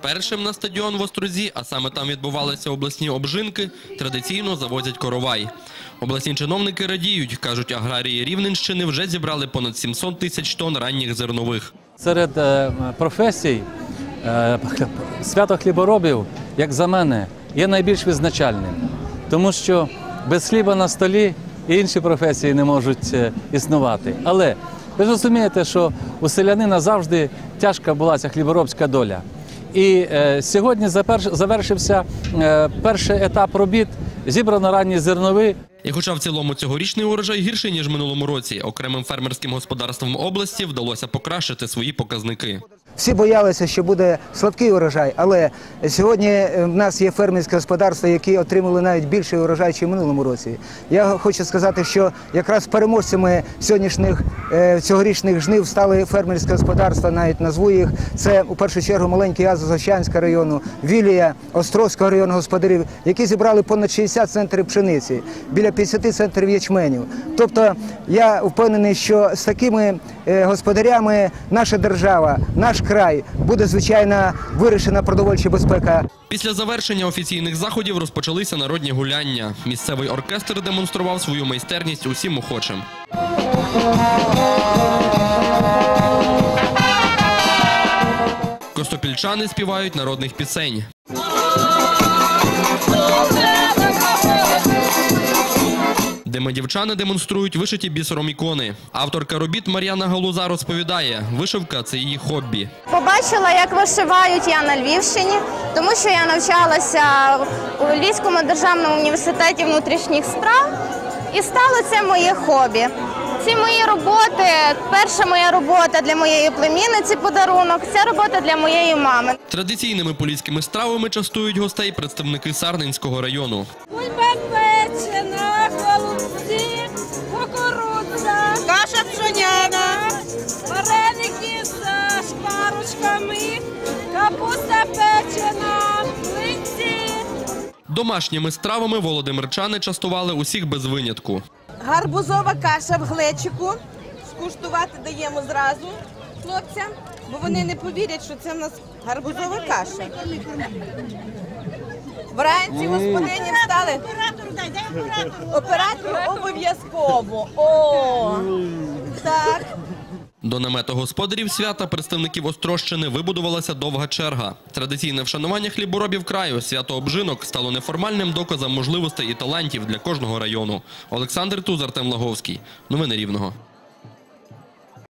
Першим на стадіон в Острозі, а саме там відбувалися обласні обжинки, традиційно завозять коровай. Обласні чиновники радіють, кажуть, аграрії Рівненщини вже зібрали понад 700 тисяч тонн ранніх зернових. Серед е, професій е, свято хліборобів, як за мене, є найбільш визначальним, тому що без хліба на столі і інші професії не можуть е, існувати. Але ви ж розумієте, що у селянина завжди тяжка була ця хліборобська доля. І е, сьогодні завершився е, перший етап робіт, зібрано ранні зернові. І хоча в цілому цьогорічний урожай гірший, ніж минулому році, окремим фермерським господарствам області вдалося покращити свої показники. Всі боялися, що буде слабкий урожай, але сьогодні е, в нас є фермерське господарство, які отримали навіть більший урожай, ніж в минулому році. Я хочу сказати, що якраз переможцями сьогоднішніх е, цьогорічних жнив стали фермерське господарства, навіть назву їх. Це у першу чергу маленький Азовського району, Вілія, Островського району господарів, які зібрали понад 60 центрів пшениці, біля 50 центрів ячменю. Тобто я впевнений, що з такими е, господарями наша держава, наш край буде звичайно вирішена продовольча безпека. Після завершення офіційних заходів розпочалися народні гуляння. Місцевий оркестр демонстрував свою майстерність усім охочим. Костопільчани співають народних пісень. Демидівчани демонструють вишиті бісером ікони. Авторка робіт Мар'яна Галуза розповідає, вишивка це її хобі. Побачила, як вишивають я на Львівщині, тому що я навчалася у Львівському державному університеті внутрішніх справ і стало це моє хобі. Ці мої роботи, перша моя робота для моєї племінниці подарунок, ця робота для моєї мами. Традиційними поліськими стравами частують гостей представники Сарненського району. Бульба печена, капуста печена, млинці. Домашніми стравами володимирчани частували усіх без винятку. Гарбузова каша в глечику. Скуштувати даємо зразу хлопцям, бо вони не повірять, що це в нас гарбузова каша. Вранці господині встали. Оператору обов'язково. О, так. До намету господарів свята представників Острощини вибудувалася довга черга. Традиційне вшанування хліборобів краю свято обжинок стало неформальним доказом можливостей і талантів для кожного району. Олександр Тузар Тем Лаговський. Новини Рівного.